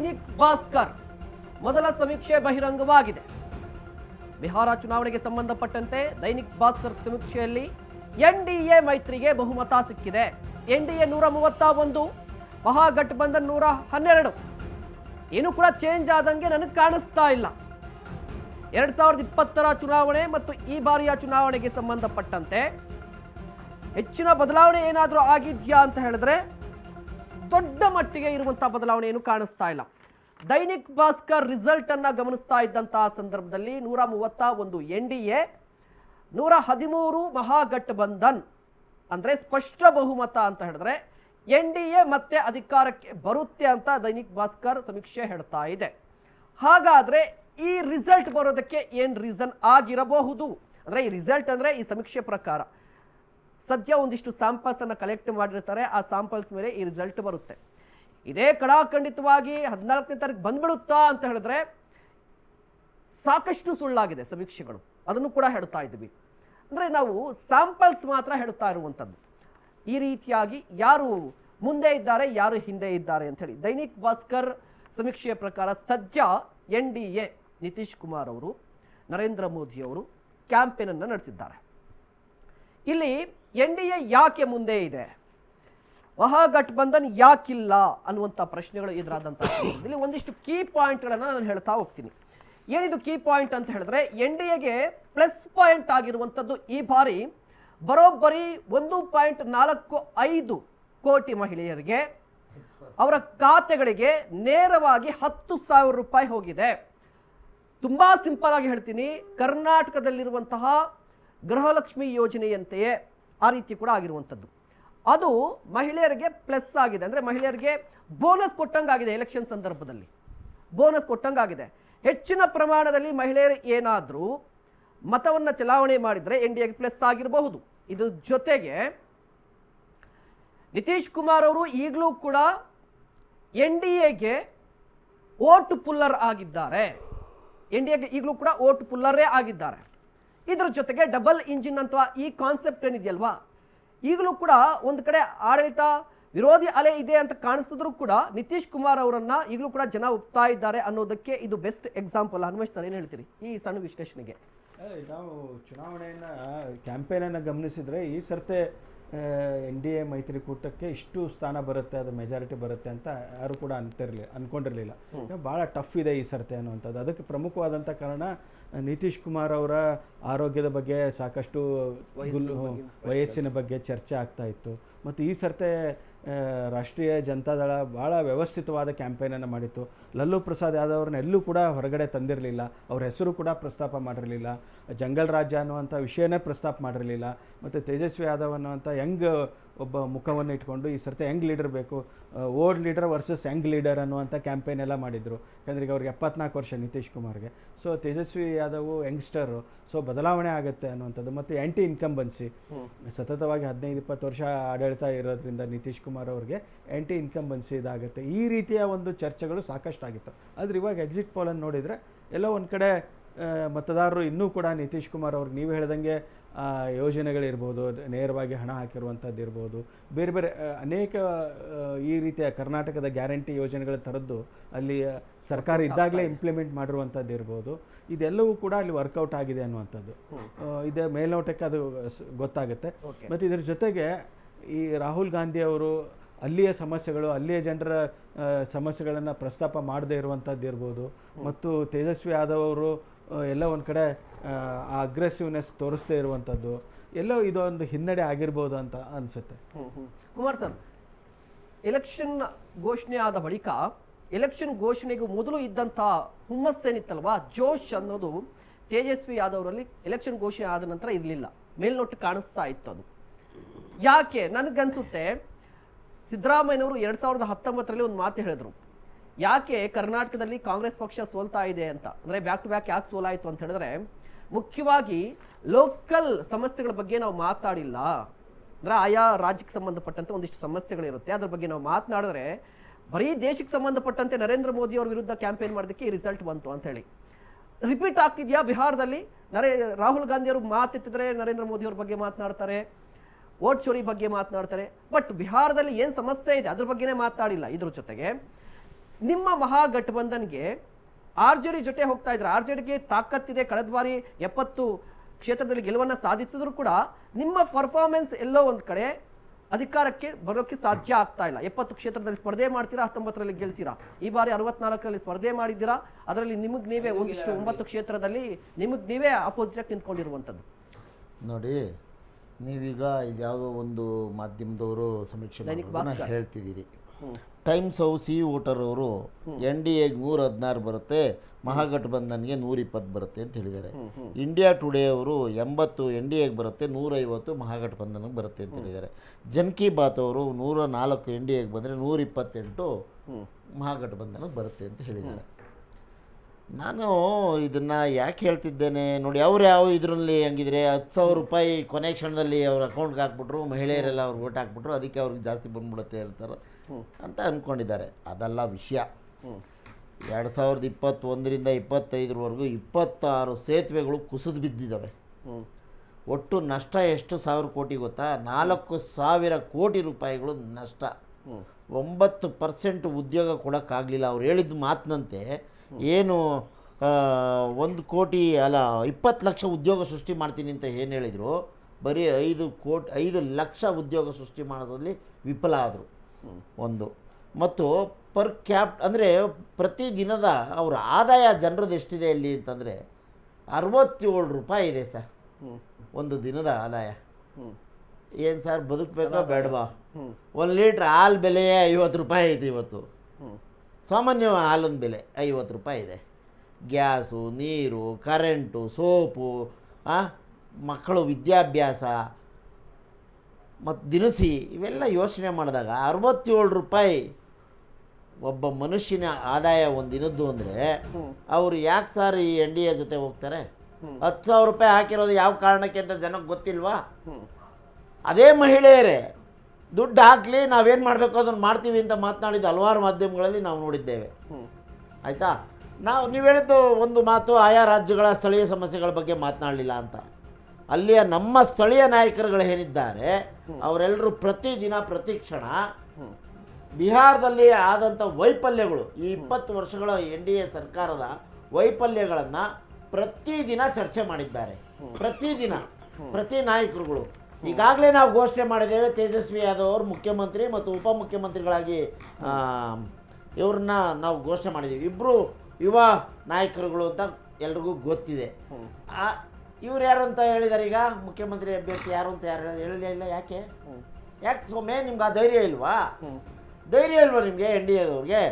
ದೈನಿಕ್ ಭಾಸ್ಕರ್ ಮೊದಲ ಸಮೀಕ್ಷೆ ಬಹಿರಂಗವಾಗಿದೆ. ಬಿಹಾರ ಚುನಾವಣೆಗೆ ಸಂಬಂಧಪಟ್ಟಂತೆ ದೈನಿಕ್ ಭಾಸ್ಕರ್ ಸಮೀಕ್ಷೆಯಲ್ಲಿ ಎನ್ಡಿಎ ಮೈತ್ರಿಗೆ ಬಹುಮತ ಸಿಕ್ಕಿದೆ. ಎನ್ ಡಿ ಎ ನೂರ ಮೂವತ್ತ ಒಂದು ಮಹಾಗಠಬಂಧನ್ ನೂರ ಹನ್ನೆರಡು. ಏನು ಕೂಡ ಚೇಂಜ್ ಆದಂಗೆ ನನಗೆ ಕಾಣಿಸ್ತಾ ಇಲ್ಲ. ಎರಡ್ ಸಾವಿರದ ಇಪ್ಪತ್ತರ ಚುನಾವಣೆ ಮತ್ತು ಈ ಬಾರಿಯ ಚುನಾವಣೆಗೆ ಸಂಬಂಧಪಟ್ಟಂತೆ ಹೆಚ್ಚಿನ ಬದಲಾವಣೆ ಏನಾದರೂ ಆಗಿದ್ಯಾ ಅಂತ ಹೇಳಿದ್ರೆ ದೊಡ್ಡ ಮಟ್ಟಿಗೆ ಇರುವಂತಹ ಬದಲಾವಣೆ ಏನು ಕಾಣಿಸ್ತಾ ಇಲ್ಲ. ದೈನಿಕ್ ಭಾಸ್ಕರ್ ರಿಸಲ್ಟ್ ಅನ್ನ ಗಮನಿಸ್ತಾ ಇದ್ದಂತಹ ಸಂದರ್ಭದಲ್ಲಿ ನೂರ ಮೂವತ್ತ ಒಂದು ಎನ್ ಡಿ ಎ, ನೂರ ಹದಿಮೂರು ಮಹಾಗಠಬಂಧನ್, ಅಂದ್ರೆ ಸ್ಪಷ್ಟ ಬಹುಮತ ಅಂತ ಹೇಳಿದ್ರೆ ಎನ್ ಡಿ ಎ ಮತ್ತೆ ಅಧಿಕಾರಕ್ಕೆ ಬರುತ್ತೆ ಅಂತ ದೈನಿಕ್ ಭಾಸ್ಕರ್ ಸಮೀಕ್ಷೆ ಹೇಳ್ತಾ ಇದೆ. ಹಾಗಾದ್ರೆ ಈ ರಿಸಲ್ಟ್ ಬರೋದಕ್ಕೆ ಏನ್ ರೀಸನ್ ಆಗಿರಬಹುದು? ಅಂದ್ರೆ ಈ ರಿಸಲ್ಟ್ ಅಂದ್ರೆ ಈ ಸಮೀಕ್ಷೆ ಪ್ರಕಾರ ಸದ್ಯ ಒಂದಿಷ್ಟು ಸ್ಯಾಂಪಲ್ಸನ್ನು ಕಲೆಕ್ಟ್ ಮಾಡಿರ್ತಾರೆ. ಆ ಸ್ಯಾಂಪಲ್ಸ್ ಮೇಲೆ ಈ ರಿಸಲ್ಟ್ ಬರುತ್ತೆ. ಇದೇ ಕಡಾಖಂಡಿತವಾಗಿ ಹದಿನಾಲ್ಕನೇ ತಾರೀಕು ಬಂದ್ಬಿಡುತ್ತಾ ಅಂತ ಹೇಳಿದ್ರೆ ಸಾಕಷ್ಟು ಸುಳ್ಳಾಗಿದೆ ಸಮೀಕ್ಷೆಗಳು. ಅದನ್ನು ಕೂಡ ಹೇಳ್ತಾ ಇದ್ವಿ ಅಂದ್ರೆ ನಾವು ಸ್ಯಾಂಪಲ್ಸ್ ಮಾತ್ರ ಹೇಳ್ತಾ ಇರುವಂಥದ್ದು. ಈ ರೀತಿಯಾಗಿ ಯಾರು ಮುಂದೆ ಇದ್ದಾರೆ, ಯಾರು ಹಿಂದೆ ಇದ್ದಾರೆ ಅಂತ ಹೇಳಿ. ದೈನಿಕ್ ಭಾಸ್ಕರ್ ಸಮೀಕ್ಷೆಯ ಪ್ರಕಾರ ಸದ್ಯ N D A Nitish Kumar ಅವರು, ನರೇಂದ್ರ ಮೋದಿ ಅವರು ಕ್ಯಾಂಪೇನ್ ಅನ್ನು ನಡೆಸಿದ್ದಾರೆ. ಇಲ್ಲಿ ಎನ್ ಡಿ ಎ ಯಾಕೆ ಮುಂದೆ ಇದೆ? ಮಹಾಗಠಬಂಧನ್ ಯಾಕಿಲ್ಲ ಅನ್ನುವಂಥ ಪ್ರಶ್ನೆಗಳು ಎದುರಾದಂಥ ಇಲ್ಲಿ ಒಂದಿಷ್ಟು ಕೀ ಪಾಯಿಂಟ್ಗಳನ್ನು ನಾನು ಹೇಳ್ತಾ ಹೋಗ್ತೀನಿ. ಏನಿದು ಕೀ ಪಾಯಿಂಟ್ ಅಂತ ಹೇಳಿದ್ರೆ ಎನ್ ಡಿ ಎಗೆ ಪ್ಲಸ್ ಪಾಯಿಂಟ್ ಆಗಿರುವಂಥದ್ದು ಈ ಬಾರಿ ಬರೋಬ್ಬರಿ ಒಂದು ಪಾಯಿಂಟ್ ನಾಲ್ಕು ಐದು ಕೋಟಿ ಮಹಿಳೆಯರಿಗೆ ಅವರ ಖಾತೆಗಳಿಗೆ ನೇರವಾಗಿ ಹತ್ತು ಸಾವಿರ ರೂಪಾಯಿ ಹೋಗಿದೆ. ತುಂಬಾ ಸಿಂಪಲ್ ಆಗಿ ಹೇಳ್ತೀನಿ. ಕರ್ನಾಟಕದಲ್ಲಿರುವಂತಹ ಗೃಹಲಕ್ಷ್ಮಿ ಯೋಜನೆಯಂತೆಯೇ ಆ ರೀತಿ ಕೂಡ ಆಗಿರುವಂಥದ್ದು. ಅದು ಮಹಿಳೆಯರಿಗೆ ಪ್ಲಸ್ ಆಗಿದೆ. ಅಂದರೆ ಮಹಿಳೆಯರಿಗೆ ಬೋನಸ್ ಕೊಟ್ಟಂಗಾಗಿದೆ ಎಲೆಕ್ಷನ್ ಸಂದರ್ಭದಲ್ಲಿ. ಬೋನಸ್ ಕೊಟ್ಟಂಗಾಗಿದೆ. ಹೆಚ್ಚಿನ ಪ್ರಮಾಣದಲ್ಲಿ ಮಹಿಳೆಯರು ಏನಾದರೂ ಮತವನ್ನು ಚಲಾವಣೆ ಮಾಡಿದರೆ ಎನ್ ಡಿ ಎಗೆ ಪ್ಲಸ್ ಆಗಿರಬಹುದು. ಇದ್ರ ಜೊತೆಗೆ ನಿತೀಶ್ ಕುಮಾರ್ ಅವರು ಈಗಲೂ ಕೂಡ ಎನ್ ಡಿ ಎಗೆ ಓಟ್ ಪುಲ್ಲರ್ ಆಗಿದ್ದಾರೆ. ಎನ್ ಡಿ ಎಗೆ ಈಗಲೂ ಕೂಡ ಓಟ್ ಪುಲ್ಲರೇ ಆಗಿದ್ದಾರೆ. ಇದ್ರ ಜೊತೆಗೆ ಡಬಲ್ ಇಂಜಿನ್ ಅಂತ ಈ ಕಾನ್ಸೆಪ್ಟ್ ಏನಿದೆಯಲ್ವಾ? ಈಗಲೂ ಕೂಡ ಒಂದು ಕಡೆ ಆಡಳಿತ, ವಿರೋಧಿ ಅಲೆ ಇದೆ ಅಂತ ಕಾಣಿಸಿದ್ರು ಕೂಡ ನಿತೀಶ್ ಕುಮಾರ್ ಅವರನ್ನ ಈಗಲೂ ಕೂಡ ಜನ ಒಪ್ತಾ ಇದ್ದಾರೆ ಅನ್ನೋದಕ್ಕೆ ಇದು ಬೆಸ್ಟ್ ಎಕ್ಸಾಂಪಲ್ ಹನುಮೇಶ್ ಸರ್ ಏನು ಹೇಳ್ತೀರಿ ಈ ಸಣ್ಣ ವಿಶ್ಲೇಷಣೆಗೆ? ನಾವು ಚುನಾವಣೆಯನ್ನು ಕ್ಯಾಂಪೇನನ್ನು ಗಮನಿಸಿದರೆ ಈ ಸರ್ತೆ ಎನ್ ಡಿ ಎ ಮೈತ್ರಿಕೂಟಕ್ಕೆ ಇಷ್ಟು ಸ್ಥಾನ ಬರುತ್ತೆ ಅದು ಮೆಜಾರಿಟಿ ಬರುತ್ತೆ ಅಂತ ಯಾರು ಕೂಡ ಅಂತಿರಲಿ ಅಂದ್ಕೊಂಡಿರಲಿಲ್ಲ ಭಾಳ ಟಫ್ ಇದೆ ಈ ಸರ್ತೆ ಅನ್ನುವಂಥದ್ದು. ಅದಕ್ಕೆ ಪ್ರಮುಖವಾದಂಥ ಕಾರಣ ನಿತೀಶ್ ಕುಮಾರ್ ಅವರ ಆರೋಗ್ಯದ ಬಗ್ಗೆ ಸಾಕಷ್ಟು ವಯಸ್ಸಿನ ಬಗ್ಗೆ ಚರ್ಚೆ ಆಗ್ತಾ ಇತ್ತು. ಮತ್ತು ಈ ಸರ್ತೆ ರಾಷ್ಟ್ರೀಯ ಜನತಾದಳ ಭಾಳ ವ್ಯವಸ್ಥಿತವಾದ ಕ್ಯಾಂಪೇನನ್ನು ಮಾಡಿತ್ತು. ಲಲ್ಲು ಪ್ರಸಾದ್ ಯಾದವ್ ಎಲ್ಲೂ ಕೂಡ ಹೊರಗಡೆ ತಂದಿರಲಿಲ್ಲ. ಅವ್ರ ಹೆಸರು ಕೂಡ ಪ್ರಸ್ತಾಪ ಮಾಡಿರಲಿಲ್ಲ. ಜಂಗಲ್ ರಾಜ್ಯ ಅನ್ನುವಂಥ ವಿಷಯನೇ ಪ್ರಸ್ತಾಪ ಮಾಡಿರಲಿಲ್ಲ. ಮತ್ತು ತೇಜಸ್ವಿ ಯಾದವ್ ಅನ್ನುವಂಥ ಯಂಗ್ ಒಬ್ಬ ಮುಖವನ್ನು ಇಟ್ಕೊಂಡು ಈ ಸರ್ತಿ ಯಂಗ್ ಲೀಡರ್ ಬೇಕು old leader versus young leader ಅನ್ನುವಂಥ ಕ್ಯಾಂಪೇನ್ ಎಲ್ಲ ಮಾಡಿದರು. ಯಾಕಂದ್ರೆ ಈಗ ಅವ್ರಿಗೆ ಎಪ್ಪತ್ನಾಲ್ಕು ವರ್ಷ Nitish ಕುಮಾರ್ಗೆ. So Tejashwi Yadav youngster. So ಬದಲಾವಣೆ ಆಗುತ್ತೆ ಅನ್ನುವಂಥದ್ದು. ಮತ್ತು ಆ್ಯಂಟಿ ಇನ್ಕಂಬನ್ಸಿ ಸತತವಾಗಿ ಹದಿನೈದು ಇಪ್ಪತ್ತು ವರ್ಷ ಆಡಳಿತ ಇರೋದ್ರಿಂದ ನಿತೀಶ್ ಕುಮಾರ್ ಅವ್ರಿಗೆ ಆ್ಯಂಟಿ ಇನ್ಕಂಬನ್ಸಿ ಇದಾಗುತ್ತೆ. ಈ ರೀತಿಯ ಒಂದು ಚರ್ಚೆಗಳು ಸಾಕಷ್ಟು ಆಗಿತ್ತು ಆದರೆ ಇವಾಗ ಎಕ್ಸಿಟ್ ಪೋಲನ್ನು ನೋಡಿದರೆ ಎಲ್ಲೋ ಒಂದು ಕಡೆ ಮತದಾರರು ಇನ್ನೂ ಕೂಡ ನಿತೀಶ್ ಕುಮಾರ್ ಅವ್ರಿಗೆ ನೀವು ಹೇಳ್ದಂಗೆ ಯೋಜನೆಗಳಿರ್ಬೋದು ನೇರವಾಗಿ ಹಣ ಹಾಕಿರುವಂಥದ್ದು ಇರ್ಬೋದು. ಬೇರೆ ಬೇರೆ ಅನೇಕ ಈ ರೀತಿಯ ಕರ್ನಾಟಕದ ಗ್ಯಾರಂಟಿ ಯೋಜನೆಗಳ ಥರದ್ದು ಅಲ್ಲಿ ಸರ್ಕಾರ ಇದ್ದಾಗಲೇ ಇಂಪ್ಲಿಮೆಂಟ್ ಮಾಡಿರುವಂಥದ್ದು ಇರ್ಬೋದು. ಇದೆಲ್ಲವೂ ಕೂಡ ಅಲ್ಲಿ ವರ್ಕೌಟ್ ಆಗಿದೆ ಅನ್ನುವಂಥದ್ದು. ಇದೇ ಮೇಲ್ನೋಟಕ್ಕೆ ಅದು ಗೊತ್ತಾಗುತ್ತೆ. ಮತ್ತು ಇದರ ಜೊತೆಗೆ ಈ ರಾಹುಲ್ ಗಾಂಧಿ ಅವರು ಅಲ್ಲಿಯ ಸಮಸ್ಯೆಗಳು ಅಲ್ಲಿಯ ಜನರ ಸಮಸ್ಯೆಗಳನ್ನು ಪ್ರಸ್ತಾಪ ಮಾಡದೇ ಇರುವಂಥದ್ದು ಇರ್ಬೋದು. ಮತ್ತು ತೇಜಸ್ವಿ ಯಾದವ್ ಅವರು ಎಲ್ಲ ಒಂದು ಕಡೆ ಆ, ಅಗ್ರೆಸಿವ್ನೆಸ್ ತೋರಿಸದೇ ಇರುವಂಥದ್ದು ಎಲ್ಲೋ ಇದೊಂದು ಹಿನ್ನಡೆ ಆಗಿರ್ಬೋದು ಅಂತ ಅನಿಸುತ್ತೆ. ಕುಮಾರ್ ಸರ್ ಎಲೆಕ್ಷನ್ ಘೋಷಣೆ ಆದ ಬಳಿಕ ಎಲೆಕ್ಷನ್ ಘೋಷಣೆಗೂ ಮೊದಲು ಇದ್ದಂಥ ಹುಮ್ಮಸ್ಸೇನಿತ್ತಲ್ವಾ ಜೋಶ್ ಅನ್ನೋದು ತೇಜಸ್ವಿ ಯಾದವರಲ್ಲಿ ಎಲೆಕ್ಷನ್ ಘೋಷಣೆ ಆದ ನಂತರ ಇರಲಿಲ್ಲ. ಮೇಲ್ನೋಟ ಕಾಣಿಸ್ತಾ ಇತ್ತು ಅದು. ಯಾಕೆ? ನನಗನ್ಸುತ್ತೆ ಸಿದ್ದರಾಮಯ್ಯನವರು ಎರಡು ಸಾವಿರದ ಹತ್ತೊಂಬತ್ತರಲ್ಲಿ ಒಂದು ಮಾತು ಹೇಳಿದ್ರು. ಯಾಕೆ ಕರ್ನಾಟಕದಲ್ಲಿ ಕಾಂಗ್ರೆಸ್ ಪಕ್ಷ ಸೋಲ್ತಾ ಇದೆ ಅಂತ? ಅಂದ್ರೆ ಬ್ಯಾಕ್ ಟು ಬ್ಯಾಕ್ ಯಾಕೆ ಸೋಲಾಯಿತು ಅಂತ ಹೇಳಿದ್ರೆ, ಮುಖ್ಯವಾಗಿ ಲೋಕಲ್ ಸಮಸ್ಯೆಗಳ ಬಗ್ಗೆ ನಾವು ಮಾತಾಡಿಲ್ಲ. ಅಂದ್ರೆ ಆಯಾ ರಾಜ್ಯಕ್ಕೆ ಸಂಬಂಧಪಟ್ಟಂತೆ ಒಂದಿಷ್ಟು ಸಮಸ್ಯೆಗಳಿರುತ್ತೆ. ಅದ್ರ ಬಗ್ಗೆ ನಾವು ಮಾತನಾಡಿದ್ರೆ, ಬರೀ ದೇಶಕ್ಕೆ ಸಂಬಂಧಪಟ್ಟಂತೆ ನರೇಂದ್ರ ಮೋದಿ ಅವ್ರ ವಿರುದ್ಧ ಕ್ಯಾಂಪೇನ್ ಮಾಡೋದಕ್ಕೆ ಈ ರಿಸಲ್ಟ್ ಬಂತು ಅಂತ ಹೇಳಿ. ರಿಪೀಟ್ ಆಗ್ತಿದೆಯಾ ಬಿಹಾರದಲ್ಲಿ? ನರೇ, ರಾಹುಲ್ ಗಾಂಧಿ ಅವರು ಮಾತೆತ್ತಿದ್ರೆ ನರೇಂದ್ರ ಮೋದಿ ಅವ್ರ ಬಗ್ಗೆ ಮಾತನಾಡ್ತಾರೆ ಓಟ್ ಚೋರಿ ಬಗ್ಗೆ ಮಾತನಾಡ್ತಾರೆ. ಬಟ್ ಬಿಹಾರದಲ್ಲಿ ಏನು ಸಮಸ್ಯೆ ಇದೆ? ಅದ್ರ ಬಗ್ಗೆನೇ ಮಾತಾಡಿಲ್ಲ ಇದ್ರ ಜೊತೆಗೆ. ನಿಮ್ಮ ಮಹಾಗಠಬಂಧನ್ಗೆ ಆರ್ ಜೆ ಡಿ ಜೊತೆ ಹೋಗ್ತಾ ಇದ್ರೆ ಆರ್ ಜೆ ಡಿಗೆ ತಾಕತ್ತಿದೆ. ಕಳೆದ ಬಾರಿ ಎಪ್ಪತ್ತು ಕ್ಷೇತ್ರದಲ್ಲಿ ಗೆಲುವನ್ನ ಸಾಧಿಸಿದ್ರು ಕೂಡ ನಿಮ್ಮ ಪರ್ಫಾರ್ಮೆನ್ಸ್ ಎಲ್ಲೋ ಒಂದು ಕಡೆ ಅಧಿಕಾರಕ್ಕೆ ಬರೋಕ್ಕೆ ಸಾಧ್ಯ ಆಗ್ತಾ ಇಲ್ಲ. ಎಪ್ಪತ್ತು ಕ್ಷೇತ್ರದಲ್ಲಿ ಸ್ಪರ್ಧೆ ಮಾಡ್ತೀರಾ ಹತ್ತೊಂಬತ್ತರಲ್ಲಿ ಗೆಲ್ತೀರಾ? ಈ ಬಾರಿ ಅರವತ್ನಾಲ್ಕರಲ್ಲಿ ಸ್ಪರ್ಧೆ ಮಾಡಿದ್ದೀರಾ? ಅದರಲ್ಲಿ ನಿಮಗೆ ನೀವೇ ಒಂದಿಷ್ಟು ಒಂಬತ್ತು ಕ್ಷೇತ್ರದಲ್ಲಿ ನಿಮಗೆ ನೀವೇ ಅಪೋಸಿಟ್ ನಿಂತ್ಕೊಂಡಿರುವಂಥದ್ದು ನೋಡಿ ನೀವೀಗ ಇದ್ಯಾವುದೋ ಒಂದು ಮಾಧ್ಯಮದವರು ಸಮೀಕ್ಷೆ ಹೇಳ್ತಿದ್ದೀರಿ. ಟೈಮ್ಸ್ ಹೌ ಸಿ ವೋಟರ್ ಅವರು ಎನ್ ಡಿ ಎಗೆ ನೂರ ಹದಿನಾರು ಬರುತ್ತೆ ಮಹಾಗಠಬಂಧನ್ಗೆ ನೂರ ಇಪ್ಪತ್ತು ಬರುತ್ತೆ ಅಂತ ಹೇಳಿದ್ದಾರೆ. ಇಂಡಿಯಾ ಟುಡೇ ಅವರು ಎಂಬತ್ತು ಎನ್ ಡಿ ಎಗೆ ಬರುತ್ತೆ ನೂರೈವತ್ತು ಮಹಾಗಠಬಂಧನಕ್ಕೆ ಬರುತ್ತೆ ಅಂತ ಹೇಳಿದ್ದಾರೆ. ಜನ್ ಕಿ ಬಾತ್ ಅವರು ನೂರ ನಾಲ್ಕು ಎನ್ ಡಿ ಎಗೆ ಬಂದರೆ ನೂರ ಇಪ್ಪತ್ತೆಂಟು ಮಹಾಗಠಬಂಧನಕ್ಕೆ ಬರುತ್ತೆ ಅಂತ ಹೇಳಿದ್ದಾರೆ. ನಾನು ಇದನ್ನು ಯಾಕೆ ಹೇಳ್ತಿದ್ದೇನೆ? ನೋಡಿ ಅವ್ರು ಯಾವ ಇದರಲ್ಲಿ ಹಂಗಿದ್ರೆ ಹತ್ತು ಸಾವಿರ ರೂಪಾಯಿ ಕೊನೆ ಕ್ಷಣದಲ್ಲಿ ಅವ್ರ ಅಕೌಂಟ್ಗೆ ಹಾಕ್ಬಿಟ್ರು ಮಹಿಳೆಯರೆಲ್ಲ ಅವ್ರಿಗೆ ಓಟ್ ಹಾಕ್ಬಿಟ್ರು ಅದಕ್ಕೆ ಅವ್ರಿಗೆ ಜಾಸ್ತಿ ಬಂದ್ಬಿಡುತ್ತೆ ಅಂತಾರೆ ಅಂತ ಅಂದ್ಕೊಂಡಿದ್ದಾರೆ. ಅದೆಲ್ಲ ವಿಷಯ. ಎರಡು ಸಾವಿರದ ಇಪ್ಪತ್ತೊಂದರಿಂದ ಇಪ್ಪತ್ತೈದರವರೆಗೂ ಇಪ್ಪತ್ತಾರು ಸೇತುವೆಗಳು ಕುಸಿದು ಬಿದ್ದಿದ್ದಾವೆ. ಒಟ್ಟು ನಷ್ಟ ಎಷ್ಟು ಸಾವಿರ ಕೋಟಿ ಗೊತ್ತಾ? ನಾಲ್ಕು ಸಾವಿರ ಕೋಟಿ ರೂಪಾಯಿಗಳು ನಷ್ಟ. ಒಂಬತ್ತು ಪರ್ಸೆಂಟ್ ಉದ್ಯೋಗ ಕೊಡೋಕ್ಕಾಗಲಿಲ್ಲ. ಅವ್ರು ಹೇಳಿದ ಮಾತಿನಂತೆ ಏನು ಒಂದು ಕೋಟಿ, ಅಲ್ಲ, ಇಪ್ಪತ್ತು ಲಕ್ಷ ಉದ್ಯೋಗ ಸೃಷ್ಟಿ ಮಾಡ್ತೀನಿ ಅಂತ ಏನು ಹೇಳಿದರು, ಬರೀ ಐದು ಕೋಟಿ, ಐದು ಲಕ್ಷ ಉದ್ಯೋಗ ಸೃಷ್ಟಿ ಮಾಡೋದ್ರಲ್ಲಿ ವಿಫಲ ಆದರು ಒಂದು. ಮತ್ತು ಪರ್ ಕ್ಯಾಪ್, ಅಂದರೆ ಪ್ರತಿ ದಿನದ ಅವರ ಆದಾಯ ಜನರದ್ದು ಎಷ್ಟಿದೆ ಅಲ್ಲಿ ಅಂತಂದರೆ ಅರವತ್ತೇಳು ರೂಪಾಯಿ ಇದೆ ಸರ್. ಒಂದು ದಿನದ ಆದಾಯ. ಏನು ಸರ್ ಬದುಕಬೇಕೋ ಬೇಡವಾ? ಒಂದು ಲೀಟ್ರ್ ಹಾಲು ಬೆಲೆಯೇ ಐವತ್ತು ರೂಪಾಯಿ ಐತೆ ಇವತ್ತು. ಸಾಮಾನ್ಯ ಹಾಲಿನ ಬೆಲೆ ಐವತ್ತು ರೂಪಾಯಿ ಇದೆ. ಗ್ಯಾಸು ನೀರು ಕರೆಂಟು ಸೋಪು ಮಕ್ಕಳು ವಿದ್ಯಾಭ್ಯಾಸ ಮತ್ತು ದಿನಸಿ ಇವೆಲ್ಲ ಯೋಚನೆ ಮಾಡಿದಾಗ ಅರವತ್ತೇಳು ರೂಪಾಯಿ ಒಬ್ಬ ಮನುಷ್ಯನ ಆದಾಯ ಒಂದು ದಿನದ್ದು ಅಂದರೆ ಅವರು ಯಾಕೆ ಸರ್ ಈ ಎನ್ ಡಿ ಎ ಜೊತೆ ಹೋಗ್ತಾರೆ. ಹತ್ತು ಸಾವಿರ ರೂಪಾಯಿ ಹಾಕಿರೋದು ಯಾವ ಕಾರಣಕ್ಕೆ ಅಂತ ಜನಕ್ಕೆ ಗೊತ್ತಿಲ್ವಾ? ಅದೇ ಮಹಿಳೆಯರೇ ದುಡ್ಡು ಹಾಕಲಿ ನಾವೇನು ಮಾಡಬೇಕು ಅದನ್ನು ಮಾಡ್ತೀವಿ ಅಂತ ಮಾತನಾಡಿದ ಹಲವಾರು ಮಾಧ್ಯಮಗಳಲ್ಲಿ ನಾವು ನೋಡಿದ್ದೇವೆ. ಆಯಿತಾ? ನಾವು ನೀವು ಹೇಳಿದ್ದು ಒಂದು ಮಾತು ಆಯಾ ರಾಜ್ಯಗಳ ಸ್ಥಳೀಯ ಸಮಸ್ಯೆಗಳ ಬಗ್ಗೆ ಮಾತನಾಡಲಿಲ್ಲ ಅಂತ. ಅಲ್ಲಿಯ ನಮ್ಮ ಸ್ಥಳೀಯ ನಾಯಕರುಗಳು ಏನಿದ್ದಾರೆ ಅವರೆಲ್ಲರೂ ಪ್ರತಿದಿನ ಪ್ರತಿ ಕ್ಷಣ ಬಿಹಾರದಲ್ಲಿ ಆದಂಥ ವೈಫಲ್ಯಗಳು ಈ ಇಪ್ಪತ್ತು ವರ್ಷಗಳ ಎನ್ ಡಿ ಎ ಸರ್ಕಾರದ ವೈಫಲ್ಯಗಳನ್ನು ಪ್ರತಿದಿನ ಚರ್ಚೆ ಮಾಡಿದ್ದಾರೆ. ಪ್ರತಿದಿನ ಪ್ರತಿ ನಾಯಕರುಗಳು. ಈಗಾಗಲೇ ನಾವು ಘೋಷಣೆ ಮಾಡಿದ್ದೇವೆ ತೇಜಸ್ವಿ ಯಾದವ್ ಅವರು ಮುಖ್ಯಮಂತ್ರಿ ಮತ್ತು ಉಪಮುಖ್ಯಮಂತ್ರಿಗಳಾಗಿ ಇವ್ರನ್ನ ನಾವು ಘೋಷಣೆ ಮಾಡಿದ್ದೀವಿ. ಇಬ್ಬರು ಯುವ ನಾಯಕರುಗಳು ಅಂತ ಎಲ್ರಿಗೂ ಗೊತ್ತಿದೆ. ಇವ್ರು ಯಾರು ಅಂತ ಹೇಳಿದ್ದಾರೆ ಈಗ? ಮುಖ್ಯಮಂತ್ರಿ ಅಭ್ಯರ್ಥಿ ಯಾರು ಅಂತ ಯಾರು ಹೇಳಲಿಲ್ಲ ಯಾಕೆ? ಯಾಕೆ ಸೊಮ್ಮೆ ನಿಮ್ಗೆ ಆ ಧೈರ್ಯ ಇಲ್ವಾ? ಧೈರ್ಯ ಇಲ್ವಾ ನಿಮಗೆ ಎನ್ ಡಿ ಎದವ್ರಿಗೆ?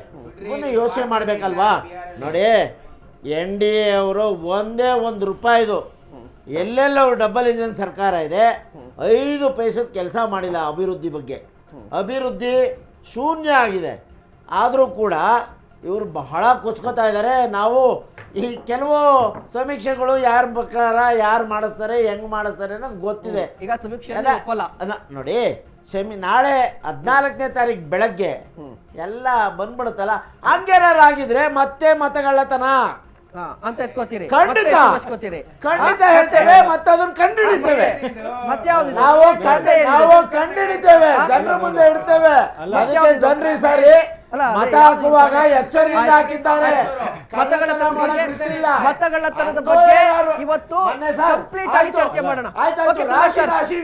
ಇವನ್ನ ಯೋಚನೆ ಮಾಡಬೇಕಲ್ವಾ? ನೋಡಿ ಎನ್ ಡಿ ಎ ಅವರು ಒಂದೇ ಒಂದು ರೂಪಾಯಿದು ಎಲ್ಲೆಲ್ಲ ಅವ್ರು ಡಬಲ್ ಇಂಜಿನ್ ಸರ್ಕಾರ ಇದೆ. ಐದು ಪೈಸದ ಕೆಲಸ ಮಾಡಿಲ್ಲ ಅಭಿವೃದ್ಧಿ ಬಗ್ಗೆ. ಅಭಿವೃದ್ಧಿ ಶೂನ್ಯ ಆಗಿದೆ. ಆದರೂ ಕೂಡ ಇವರು ಬಹಳ ಕೊಚ್ಕೋತಾ ಇದ್ದಾರೆ ನಾವು ಈ ಕೆಲವು ಸಮೀಕ್ಷೆಗಳು ಯಾರ ಪ್ರಕಾರ ಯಾರು ಮಾಡಿಸ್ತಾರೆ ಹೆಂಗ್ ಮಾಡಿಸ್ತಾರೆ ಅನ್ನೋದು ಗೊತ್ತಿದೆ. ಈಗ ಸಮೀಕ್ಷೆ ನೋಡಿ ಸೆಮಿ ನಾಳೆ ಹದಿನಾಲ್ಕನೇ ತಾರೀಕು ಬೆಳಗ್ಗೆ ಎಲ್ಲ ಬಂದ್ಬಿಡುತ್ತಲ್ಲ ಹಂಗೇನಾರು ಆಗಿದ್ರೆ ಮತ್ತೆ ಮತಗಳ್ಳತನ. ಹಾ, ಅಂತ ಎತ್ಕೋತೀರಿ. ಖಂಡಿತ. ಖಂಡಿತ ಹೇಳ್ತೇವೆ ಮತ್ತೆ ಅದನ್ನ ಕಂಡಿಡಿತೇವೆ ನಾವು ನಾವು ಏನಿದೆ? ಜನರ ಮುಂದೆ ಇಡ್ತೇವೆ. ಅದಕ್ಕೆ ಜನರಿ ಸಾರಿ ಮತ ಹಾಕುವಾಗ? ಎಚ್ಚರಿಕೆಯಿಂದ ಹಾಕಿದ್ದಾರೆ. ಬಗ್ಗೆ- ಇವತ್ತು ಆಗಿ ಚರ್ಚೆ ಮಾಡೋಣ. ರಾಶಿ ರಾಶಿ.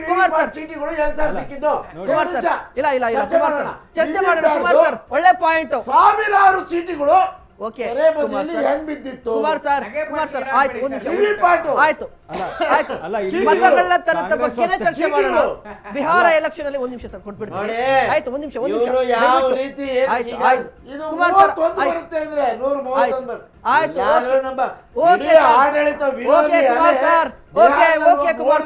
ಚೀಟಿಗಳು ಎಲ್ಲಿ ಸರ್ ಸಿಕ್ಕಿದ್ದು? ಇಲ್ಲ ಇಲ್ಲ ಇಲ್ಲ. ಚರ್ಚೆ ಮಾಡೋಣ. ಚರ್ಚೆ ವಿವಿ ಮಾಡೋಣ. ಕುಮಾರ್ ಸರ್ ಒಳ್ಳೆ ಪಾಯಿಂಟ್ ಸಾವಿರಾರು ಚೀಟಿಗಳು ಓಕೆ ಹೆಂಗ್ ಬಿದ್ದಿತ್ತು. ಕುಮಾರ್ ಸರ್ ಕುಮಾರ್ ಸರ್ ಆಯ್ತು ಒಂದು ಬಿಡಿ ನಿಮಿಷ. ಆಯ್ತು ಅಲ್ಲ. ಮತಗಳ್ಳತನದ ಬಗ್ಗೆನೇ ಚರ್ಚೆ ಮಾಡೋಣ ಬಿಹಾರ ಎಲೆಕ್ಷನ್ ಅಲ್ಲಿ ಒಂದ್ ನಿಮಿಷ ಸರ್ ಕೊಟ್ಬಿಡ್ತೀನಿ ಆಯ್ತು ಒಂದ್ ನಿಮಿಷ ಒಂದ್ ನಿಮಿಷ. ಯಾವ ರೀತಿ ಆಯ್ತು, ಆಯ್ತು. ಇದು ಮೂವತ್ತೊಂದು. ಬರುತ್ತೆ ಅಂದ್ರೆ ನೂರ ಮೂವತ್ತೊಂದು. ಆಯ್ತು, ಆಡಳಿತ ವಿರೋಧಿ okay Kumar sir. Okay okay Kumar